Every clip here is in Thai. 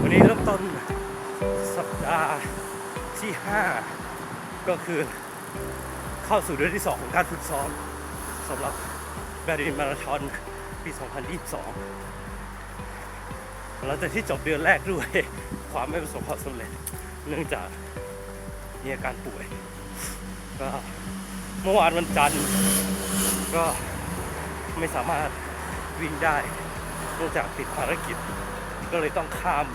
วันนี้เริ่มต้นสัปดาห์ที่ 5 ก็คือเข้าสู่เดือนที่ 2 ของการฝึกซ้อมสำหรับแบดมินมาราธอนปี 2022 หลังจากที่จบเดือนแรกด้วยความไม่ประสบความสำเร็จ เนื่องจาก มีอาการป่วย ก็เมื่อวานวันจันทร์ก็ไม่สามารถวิ่งได้เนื่องจากติดภารกิจ ก็เลยต้องข้าม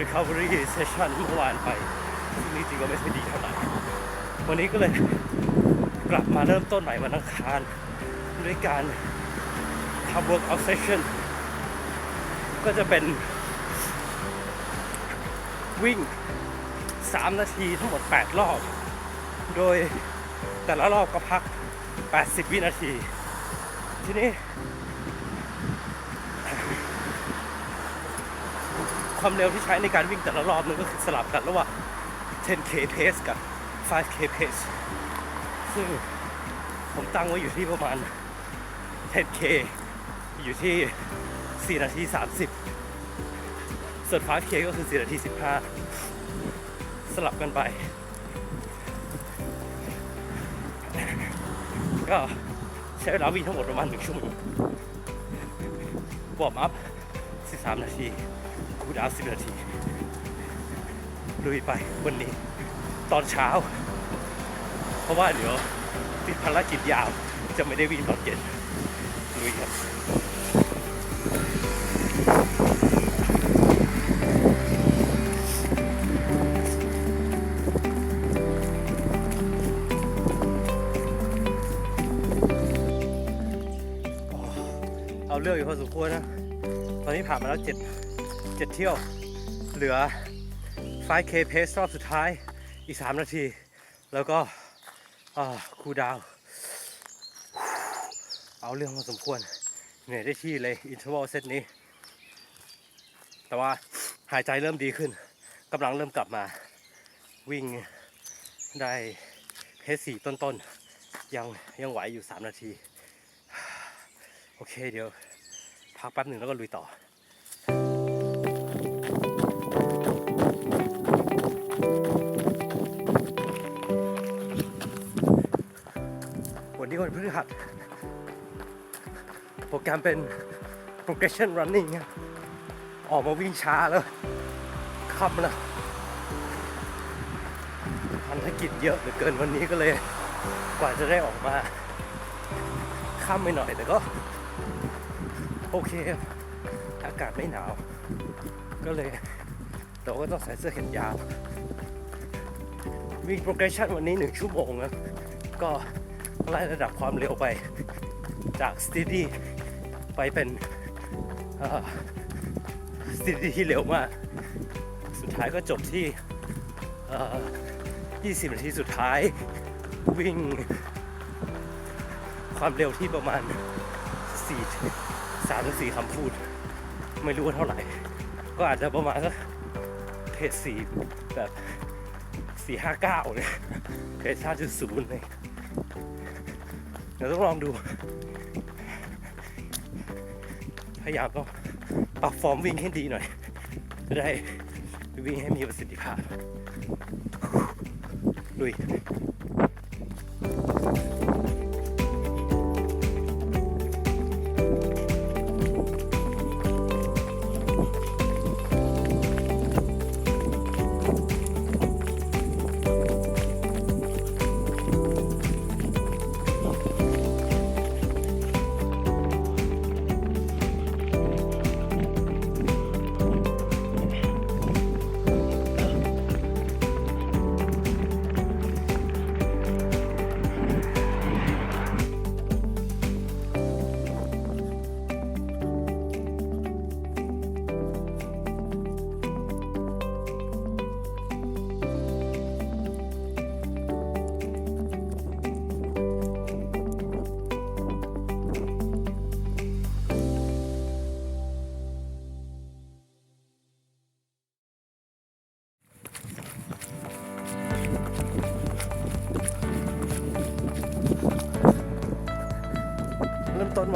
recovery session เมื่อวานไปซึ่งจริงก็ไม่ค่อยดีเท่าไหร่วันนี้ก็เลยกลับมาเริ่มต้นใหม่วันอังคารด้วยการทำ workout session ก็จะเป็นวิ่ง 3 นาทีทั้งหมด 8 รอบ โดยแต่ละรอบก็พัก 80 วินาที ทีนี้ ความเร็วที่ใช้ในการวิ่งแต่ละรอบนึงก็คือสลับกันระหว่าง 10k pace กับ 5k pace ซึ่งผมตั้งไว้อยู่ที่ประมาณ 10k อยู่ที่ 4 นาที 30 ส่วน 5k ก็คือ 4 นาที 15 สลับกันไป ก็ใช้เวลาวิ่งทั้งหมดประมาณ1ชั่วโมงวอร์มอัพ 13 นาทีคูลดาว10 นาทีลุยไปวันนี้ ตอนเช้า เพราะว่าเดี๋ยวติดภารกิจยาวจะไม่ได้วิ่งตอนเย็นลุยครับ พอสมควรนะ ตอนนี้ผ่านมาแล้วเจ็ดเจ็ดเที่ยว เหลือ 5K pace รอบสุดท้ายอีก 3 นาที แล้วก็คูดาว เอาเรื่องพอสมควร เหนื่อยได้ที่เลยอินเทอร์วลเซตนี้ แต่ว่าหายใจเริ่มดีขึ้นกำลังเริ่มกลับมา วิ่งได้เพสสี่ต้นๆ ยังยังไหวอยู่ 3 นาที โอเคเดี๋ยว พักแป๊บหนึ่งแล้วก็ลุยต่อวันนี้วันพฤหัสโปรแกรมเป็น progression running อออกมาวิ่งช้าแล้วขับนะภารกิจเยอะเหลือเกินวันนี้ก็เลย กว่าจะได้ออกมาข้ามไปหน่อยแต่ก็ โอเค อากาศไม่หนาว ก็เลยแต่ว่าก็ต้องใส่เสื้อแขนยาว วิ่ง progression วันนี้หนึ่งชั่วโมงนะก็ไล่ระดับความเร็วไปจาก steady ไปเป็นเอ่อ steady ที่เร็วมาก สุดท้ายก็จบที่เอ่อ20 นาทีสุดท้ายวิ่ง ความเร็วที่ประมาณ4 3ถึง4คำพูด ไม่รู้ว่าเท่าไหร่ ก็อาจจะประมาณสักเพจสี่แบบสี่ห้าเก้าเลยเพจห้าจุดศูนย์เลยเดี๋ยวต้องลองดู พยายามต้องปรับฟอร์มวิ่งให้ดีหน่อย จะได้วิ่งให้มีประสิทธิภาพลุย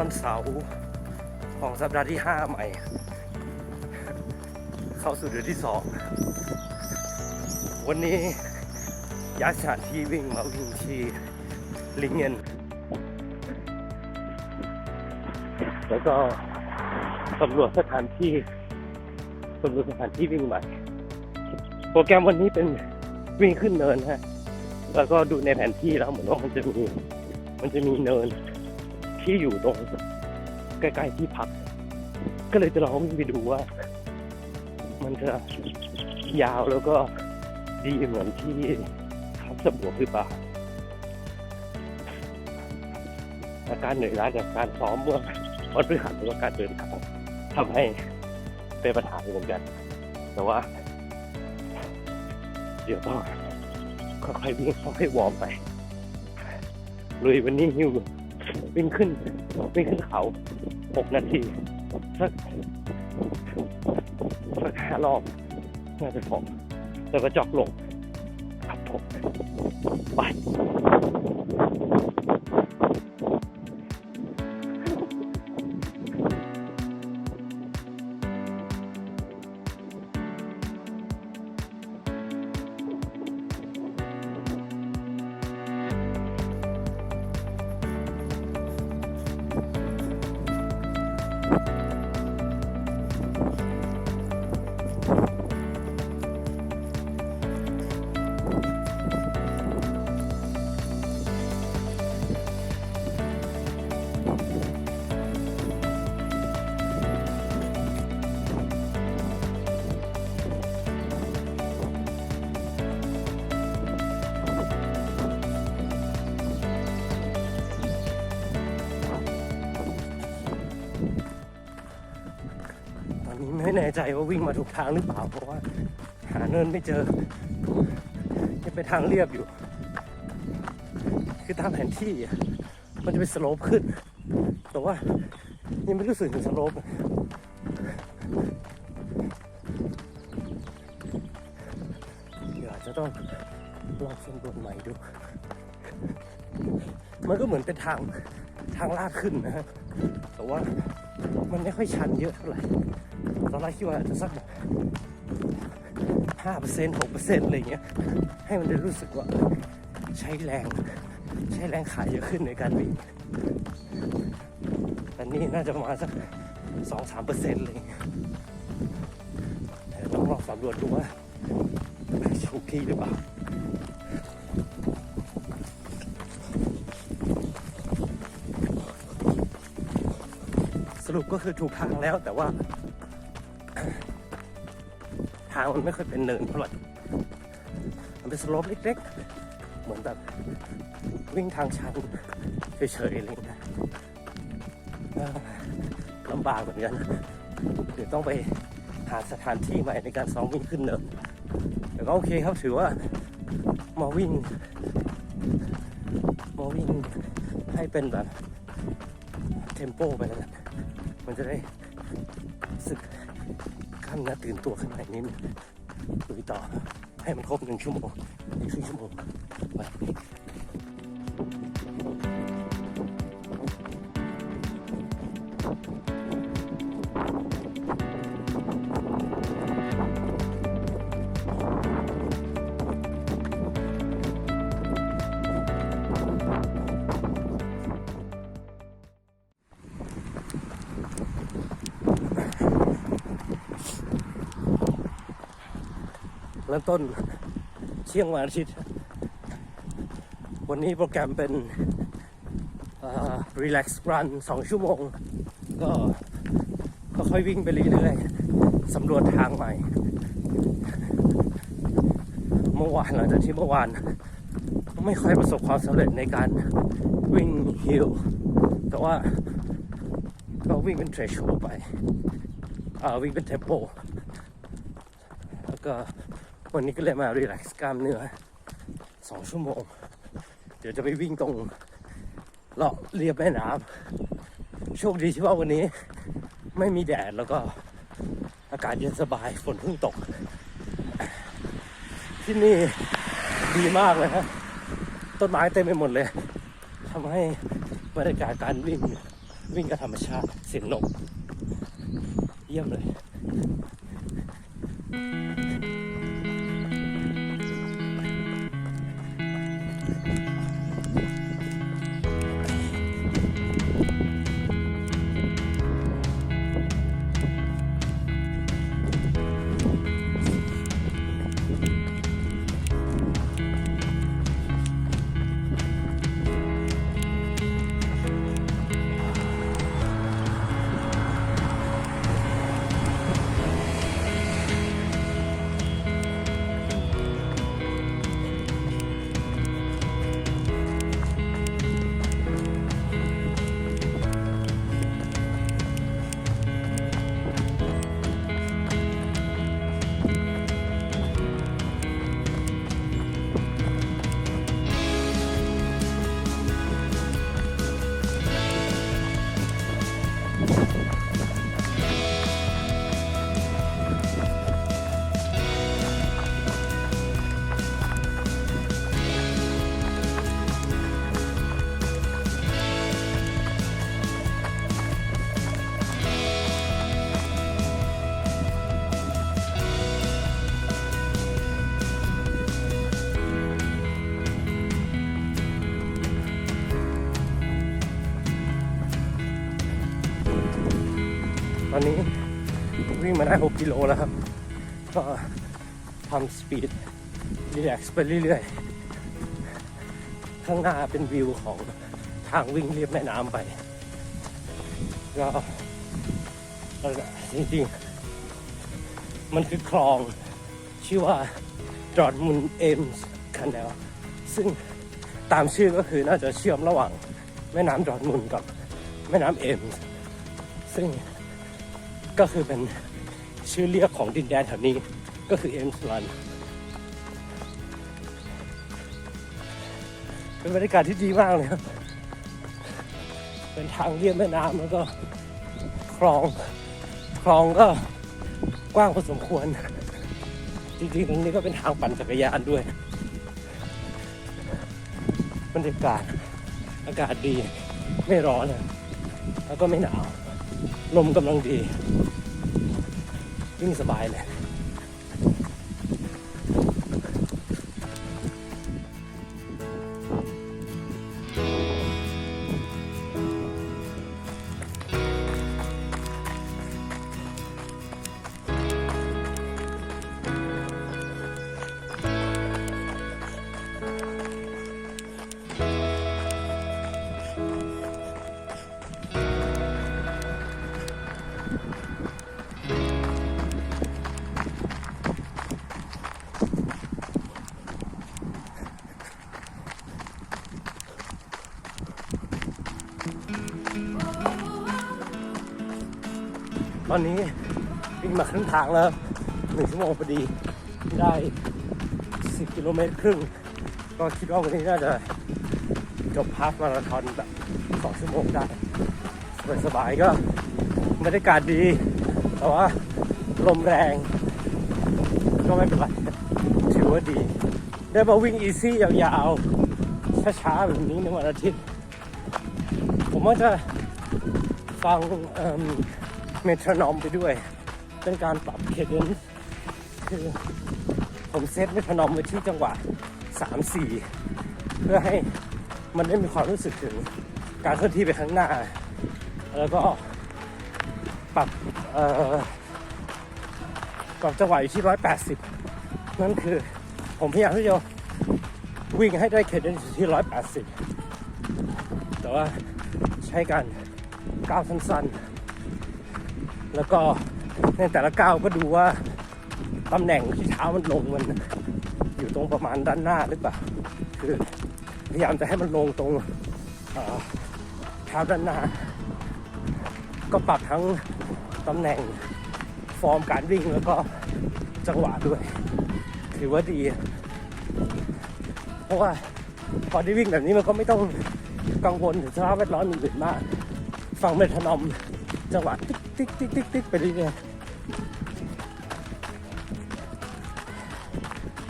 วันเสาร์ของสัปดาห์ที่ 5 ใหม่ เข้าสู่เดือนที่ 2 วันนี้ย้ายสถานที่วิ่งมาวิ่งที่ลิงเงินแล้วก็สำรวจสถานที่สำรวจสถานที่วิ่งใหม่ โปรแกรมวันนี้เป็นวิ่งขึ้นเนินฮะ แล้วก็ดูในแผนที่แล้วเหมือนว่ามันจะมี มันจะมีเนิน ที่อยู่ตรงใกล้ๆที่พัก ก็เลยจะลองวิ่งไปดูว่า มันจะยาวแล้วก็ดีเหมือนที่เขาสำรวจหรือเปล่าอาการเหนื่อยล้าจากการซ้อมเมื่อวันพฤหัสหรือว่าการเดินทางทำให้เป็นปัญหาเหมือนกัน แต่ว่า เดี๋ยวต้องค่อยๆวิ่งค่อยๆวอร์มไปลุยวันนี้ฮิว วิ่งขึ้นวิ่งขึ้นเขาหกนาทีสักสักห้ารอบน่าจะพอแล้วก็จอกลงครับผมไป ไม่แน่ใจว่าวิ่งมาถูกทางหรือเปล่า เพราะว่าหาเนินไม่เจอยังเป็นทางเรียบอยู่ คือตามแผนที่มันจะเป็นสโลปขึ้น แต่ว่ายังไม่รู้สึกถึงสโลปอะเดี๋ยวอาจจะต้องลองสำรวจใหม่ดู มันก็เหมือนเป็นทางทางลาดขึ้นนะฮะ แต่ว่ามันไม่ค่อยชันเยอะเท่าไหร่ ตอนแรกคิดว่าจะสักห้าเปอร์เซ็นต์หกเปอร์เซ็นต์อะไรเงี้ย ให้มันได้รู้สึกว่าใช้แรง ใช้แรงขาเยอะขึ้นในการวิ่งแต่นี่น่าจะประมาณสักสองสามเปอร์เซ็นต์เลยแต่ต้องลองสำรวจดูว่าถูกที่หรือเปล่าสรุปก็คือถูกทางแล้วแต่ว่าางมันไม่ค่อยเป็นเนินเท่าไหร่มันเป็นสโลปเล็กๆ เหมือนแบบวิ่งทางชันเฉยๆอะไรองเงี้ยลำบากเหมือนกันเดี๋ยวต้องไปหาสถานที่ใหม่ในการซ้อมวิ่งขึ้นเนินแต่ก็โอเคครับถือว่ามาวิ่งมาวิ่งให้เป็นแบบเทมโปไปแล้วกันมันจะได้ ขั้นเนื้อตื่นตัวขึ้นมาอีกนิดนึงลุยต่อให้มันครบหนึ่งชั่วโมงอีกครึ่งชั่วโมงไป เริ่มต้นเที่ยงวันอาทิตย์ วันนี้โปรแกรมเป็นรีแลกซ์รันสองชั่วโมง ก็ค่อยวิ่งไปเรื่อยๆสำรวจทางใหม่ เมื่อวานหลังจากที่เมื่อวาน ไม่ค่อยประสบความสำเร็จในการวิ่งฮิลแต่ว่าก็วิ่งเป็นเทรชโชไปอ่าวิ่งเป็นเทมโปแล้วก็ วันนี้ก็เลยมารีแลกซ์กล้ามเนื้อสองชั่วโมง เดี๋ยวจะไปวิ่งตรงเลาะเรียบแม่น้ำโชคดีที่ว่าวันนี้ไม่มีแดดแล้วก็อากาศเย็นสบายฝนเพิ่งตก ที่นี่ดีมากเลยฮะต้นไม้เต็มไปหมดเลยทำให้บรรยากาศการวิ่งวิ่งกับธรรมชาติเสียงนกเยี่ยมเลย ตอนนี้วิ่งมาได้ 6 กิโลแล้วครับ ก็ทำสปีดรีแลกซ์ไปเรื่อยๆ ข้างหน้าเป็นวิวของทางวิ่งเรียบแม่น้ำไป ก็จริงๆ มันคือคลองชื่อว่าดอร์ทมุนเอมส์คันแนลซึ่งตามชื่อก็คือน่าจะเชื่อมระหว่างแม่น้ำดอร์ทมุนกับแม่น้ำเอมส์ซึ่ง ก็คือเป็นชื่อเรียกของดินแดนแถวนี้ก็คือเอ็มส์ลันเป็นบรรยากาศที่ดีมากเลยครับ เป็นทางเลียบแม่น้ำแล้วก็คลองคลองก็กว้างพอสมควร จริงๆตรงนี้ก็เป็นทางปั่นจักรยานด้วยบรรยากาศอากาศดีไม่ร้อนเลยแล้วก็ไม่หนาว ลมกำลังดีวิ่งสบายเลย ตอนนี้วิ่งมาครึ่งทางแล้วหนึ่งชั่วโมงพอดีได้10กิโลเมตรครึ่ง ก็คิดว่าวันนี้น่าจะจบพาฟมาราธอนแบบสองชั่วโมงได้สบายๆก็บรรยากาศดี แต่ว่าลมแรง ก็ไม่เป็นไรถือว่าดี ได้มาวิ่งอีซี่ยาวๆ ช้าๆ แบบนี้ในวันอาทิตย์ ผมว่าจะฟัง เมทรนอมไปด้วย เป็นการปรับเคเดนซ์คือผมเซตเมทรนอมไว้ที่จังหวะ 3-4 เพื่อให้มันได้มีความรู้สึกถึงการเคลื่อนที่ไปข้างหน้า แล้วก็ปรับเอ่อปรับจังหวะอยู่ที่ 180 นั่นคือผมพยายามที่จะวิ่งให้ได้เคเดนซ์ที่ 180 แต่ว่าใช้การก้าวสั้นๆ แล้วก็ในแต่ละก้าวก็ดูว่าตำแหน่งที่เท้ามันลงมันอยู่ตรงประมาณด้านหน้าหรือเปล่าคือพยายามจะให้มันลงตรงเท้าด้านหน้า ก็ปรับทั้งตำแหน่งฟอร์มการวิ่งแล้วก็จังหวะด้วย ถือว่าดี เพราะว่าพอได้วิ่งแบบนี้มันก็ไม่ต้องกังวลถึงสภาพแวดล้อมอื่นๆมาก ฟังเมทานอม จังหวะติ๊กติ๊กติ๊กติ๊กติ๊กไปเรื่อยๆ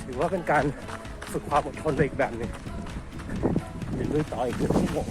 ถือว่าเป็นการฝึกความอดทนไปอีกแบบหนึ่งเดี๋ยวลุยต่ออีกหนึ่งชั่วโมง